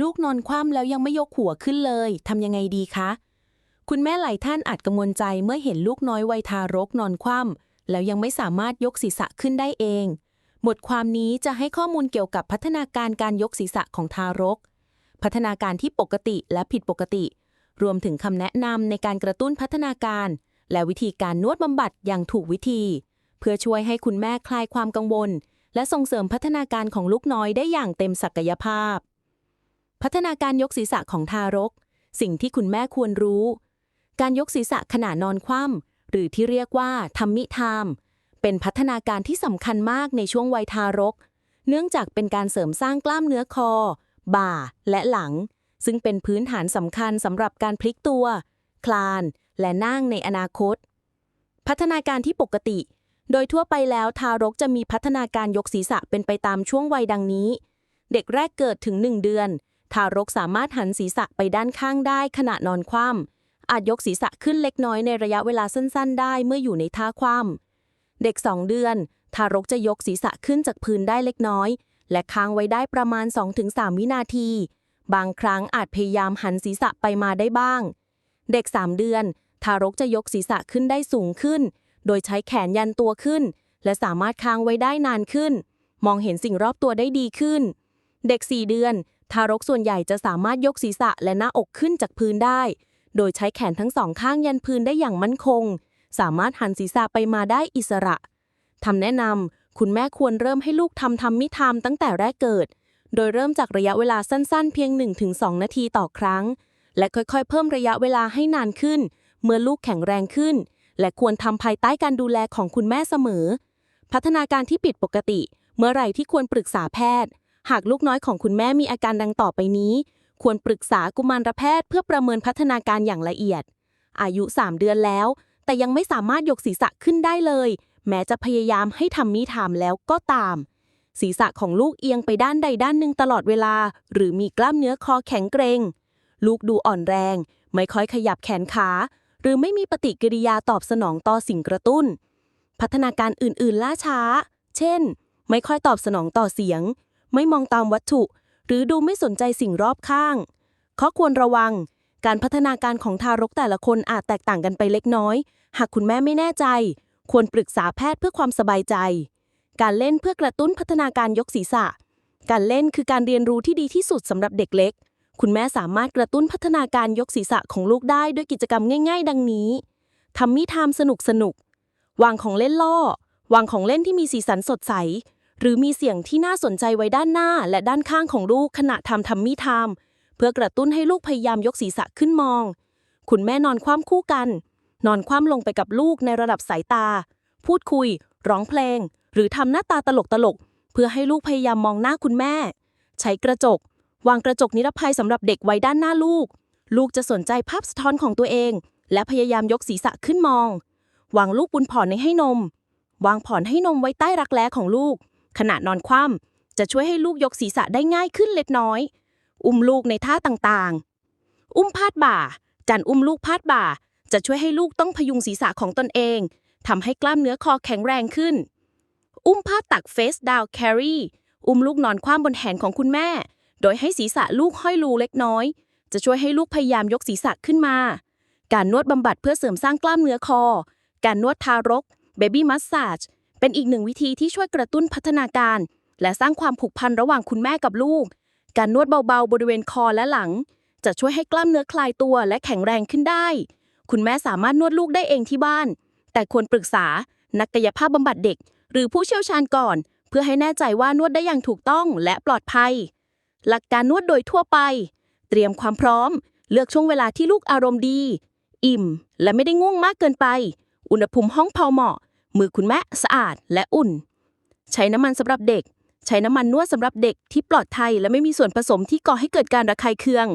ลูกนอนคว่ำแล้วยังไม่ยกหัวขึ้นเลยทำยังไงดีคะ คุณแม่หลายท่านอาจกังวลใจเมื่อเห็นลูกน้อยวัยทารกนอนคว่ำแล้วยังไม่สามารถยกศีรษะขึ้นได้เอง บทความนี้จะให้ข้อมูลเกี่ยวกับพัฒนาการการยกศีรษะของทารก พัฒนาการที่ปกติและผิดปกติ รวมถึงคำแนะนำในการกระตุ้นพัฒนาการ และวิธีการนวดบำบัดอย่างถูกวิธี เพื่อช่วยให้คุณแม่คลายความกังวล และส่งเสริมพัฒนาการของลูกน้อยได้อย่างเต็มศักยภาพ พัฒนาการยกศีรษะของทารก สิ่งที่คุณแม่ควรรู้ การยกศีรษะขณะนอนคว่ำหรือที่เรียกว่าทัมมิไทม์เป็นพัฒนาการที่สำคัญมากในช่วงวัยทารก เนื่องจากเป็นการเสริมสร้างกล้ามเนื้อคอ บ่า และหลัง ซึ่งเป็นพื้นฐานสำคัญสำหรับการพลิกตัว คลาน และนั่งในอนาคต พัฒนาการที่ปกติ โดยทั่วไปแล้วทารกจะมีพัฒนาการยกศีรษะเป็นไปตามช่วงวัยดังนี้ เด็กแรกเกิดถึง 1 เดือน ทารกสามารถหันศีรษะไปด้านข้างได้ขณะนอนคว่ำอาจยกศีรษะขึ้นเล็กน้อยในระยะเวลาสั้น ๆ ได้เมื่ออยู่ในท่าคว่ำเด็ก 2 เดือน ทารกจะยกศีรษะขึ้นจากพื้นได้เล็กน้อย และค้างไว้ได้ประมาณ 2-3 วินาที บางครั้งอาจพยายามหันศีรษะไปมาได้บ้าง เด็ก 3 เดือน ทารกจะยกศีรษะขึ้นได้สูงขึ้น โดยใช้แขนยันตัวขึ้น และสามารถค้างไว้ได้นานขึ้น มองเห็นสิ่งรอบตัวได้ดีขึ้น เด็ก 4 เดือน ทารกส่วนใหญ่จะสามารถยกศีรษะและหน้าอกขึ้นจากพื้นได้ โดยใช้แขนทั้งสองข้างยันพื้นได้อย่างมั่นคง สามารถหันศีรษะไปมาได้อิสระทำแนะนำคุณแม่ควรเริ่มให้ลูกทำทำมิทำตั้งแต่แรกเกิด โดยเริ่มจากระยะเวลาสั้นๆ เพียง 1-2 นาทีต่อครั้ง และค่อยๆ เพิ่มระยะเวลาให้นานขึ้น เมื่อลูกแข็งแรงขึ้น และควรทำภายใต้การดูแลของคุณแม่เสมอ พัฒนาการที่ผิดปกติ เมื่อไหร่ที่ควรปรึกษาแพทย์ หากลูกน้อยของคุณแม่มีอาการดังต่อไปนี้ ควรปรึกษากุมารแพทย์เพื่อประเมินพัฒนาการอย่างละเอียด อายุ 3 เดือนแล้ว แต่ยังไม่สามารถยกศีรษะขึ้นได้เลย แม้จะพยายามให้ทำมีทามแล้วก็ตาม ศีรษะของลูกเอียงไปด้านใดด้านหนึ่งตลอดเวลา หรือมีกล้ามเนื้อคอแข็งเกร็ง ลูกดูอ่อนแรง ไม่ค่อยขยับแขนขา หรือไม่มีปฏิกิริยาตอบสนองต่อสิ่งกระตุ้น พัฒนาการอื่น ๆ ล่าช้า เช่น ไม่ค่อยตอบสนองต่อเสียง ไม่มองตามวัตถุ หรือดูไม่สนใจสิ่งรอบข้าง ข้อควรระวัง การพัฒนาการของทารกแต่ละคนอาจแตกต่างกันไปเล็กน้อย หากคุณแม่ไม่แน่ใจ ควรปรึกษาแพทย์เพื่อความสบายใจ การเล่นเพื่อกระตุ้นพัฒนาการยกศีรษะ การเล่นคือการเรียนรู้ที่ดีที่สุดสำหรับเด็กเล็ก คุณแม่สามารถกระตุ้นพัฒนาการยกศีรษะของลูกได้ด้วยกิจกรรมง่าย ๆ ดังนี้ทำมิทามสนุกสนุกวางของเล่นล่อ วางของเล่นที่มีสีสันสดใส หรือมีเสียงที่น่าสนใจไว้ด้านหน้าและด้านข้างของลูกขณะทำทำมิทามเพื่อกระตุ้นให้ลูกพยายามยกศีรษะขึ้นมอง คุณแม่นอนคว่ำคู่กัน นอนคว่ำลงไปกับลูกในระดับสายตา พูดคุย ร้องเพลง หรือทำหน้าตาตลกตลกๆเพื่อให้ลูกพยายามมองหน้าคุณแม่ ใช้กระจก วางกระจกนิรภัยสำหรับเด็กไว้ด้านหน้าลูก ลูกจะสนใจภาพสะท้อนของตัวเอง และพยายามยกศีรษะขึ้นมอง วางลูกบุญผ่อนในให้นม วางผ่อนให้นมไว้ใต้รักแร้ของลูก ขณะนอนคว่ำจะช่วยให้ลูกยกศีรษะได้ง่ายขึ้นเล็กน้อย อุ้มลูกในท่าต่างๆ อุ้มพาดบ่าการอุ้มลูกพาดบ่า จะช่วยให้ลูกต้องพยุงศีรษะของตนเองทำให้กล้ามเนื้อคอแข็งแรงขึ้น อุ้มพาดตัก face down carry อุ้มลูกนอนคว่ำบนแขนของคุณแม่ โดยให้ศีรษะลูกห้อยรูเล็กน้อย จะช่วยให้ลูกพยายามยกศีรษะขึ้นมา การนวดบำบัดเพื่อเสริมสร้างกล้ามเนื้อคอ การนวดทารก baby massage เป็นอีกหนึ่งวิธีที่ช่วยกระตุ้นพัฒนาการ และสร้างความผูกพันระหว่างคุณแม่กับลูก การนวดเบาๆ บริเวณคอและหลัง จะช่วยให้กล้ามเนื้อคลายตัวและแข็งแรงขึ้นได้ คุณแม่สามารถนวดลูกได้เองที่บ้าน แต่ควรปรึกษา นักกายภาพบำบัดเด็ก หรือผู้เชี่ยวชาญก่อน เพื่อให้แน่ใจว่านวดได้อย่างถูกต้องและปลอดภัย หลักการนวดโดยทั่วไป เตรียมความพร้อม เลือกช่วงเวลาที่ลูกอารมณ์ดี อิ่ม และไม่ได้ง่วงมากเกินไป อุณหภูมิห้องพอเหมาะ มือคุณแม่สะอาดและอุ่น ใช้น้ำมันสำหรับเด็ก ใช้น้ำมันนวดสำหรับเด็กที่ปลอดภัยและไม่มีส่วนผสมที่ก่อให้เกิดการระคายเคือง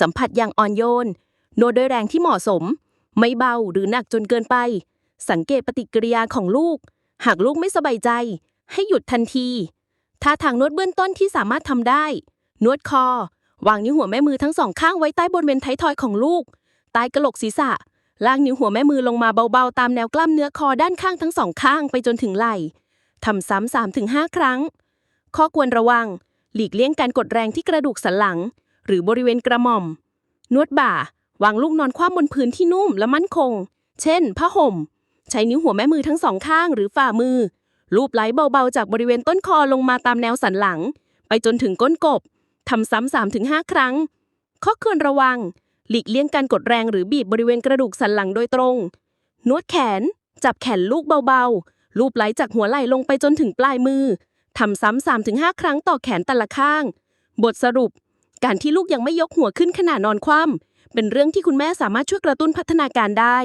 สัมผัสอย่างอ่อนโยน นวดด้วยแรงที่เหมาะสม ไม่เบาหรือหนักจนเกินไป สังเกตปฏิกิริยาของลูก หากลูกไม่สบายใจ ให้หยุดทันทีท่าทางนวดเบื้องต้นที่สามารถทำได้ นวดคอ วางนิ้วหัวแม่มือทั้งสองข้างไว้ใต้บริเวณท้ายทอยของลูก ใต้กระโหลกศีรษะ ลากนิ้วหัวแม่มือลงมาเบาๆ ตามแนวกล้ามเนื้อคอด้านข้างทั้งสองข้างไปจนถึงไหล่ทำซ้ำสามถึงห้าครั้ง ข้อควรระวัง หลีกเลี่ยงการกดแรงที่กระดูกสันหลัง หรือบริเวณกระหม่อม นวดบ่า วางลูกนอนคว่ำบนพื้นที่นุ่มและมั่นคง เช่น ผ้าห่ม ใช้นิ้วหัวแม่มือทั้งสองข้างหรือฝ่ามือ ลูบไล้เบาๆ จากบริเวณต้นคอลงมาตามแนวสันหลัง ไปจนถึงก้นกบทำซ้ำสามถึงห้าครั้ง ข้อควรระวัง หลีกเลี่ยงการกดแรงหรือบีบบริเวณกระดูกสันหลังโดยตรง นวดแขน จับแขนลูกเบาๆ ลูบไหลจากหัวไหล่ลงไปจนถึงปลายมือทำซ้ำสามถึงห้าครั้งต่อแขนแต่ละข้าง บทสรุป การที่ลูกยังไม่ยกหัวขึ้นขณะนอนคว่ำเป็นเรื่องที่คุณแม่สามารถช่วยกระตุ้นพัฒนาการได้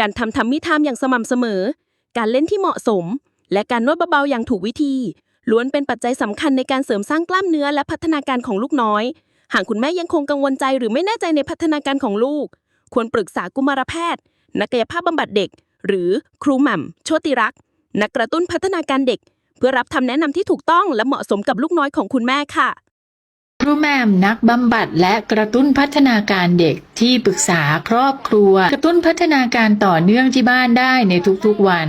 การทำทำมิทามอย่างสม่ำเสมอ การเล่นที่เหมาะสม และการนวดเบาๆอย่างถูกวิธีล้วนเป็นปัจจัยสำคัญในการเสริมสร้างกล้ามเนื้อและพัฒนาการของลูกน้อย หากคุณแม่ยังคงกังวลใจหรือไม่แน่ใจในพัฒนาการของลูก ควรปรึกษากุมารแพทย์ นักกายภาพบำบัดเด็ก หรือครูหม่ำโชติรักษ์นักกระตุ้นพัฒนาการเด็ก เพื่อรับคำแนะนำที่ถูกต้องและเหมาะสมกับลูกน้อยของคุณแม่ค่ะ ครูแหม่มนักบำบัดและกระตุ้นพัฒนาการเด็กที่ปรึกษาครอบครัว กระตุ้นพัฒนาการต่อเนื่องที่บ้านได้ในทุกๆวัน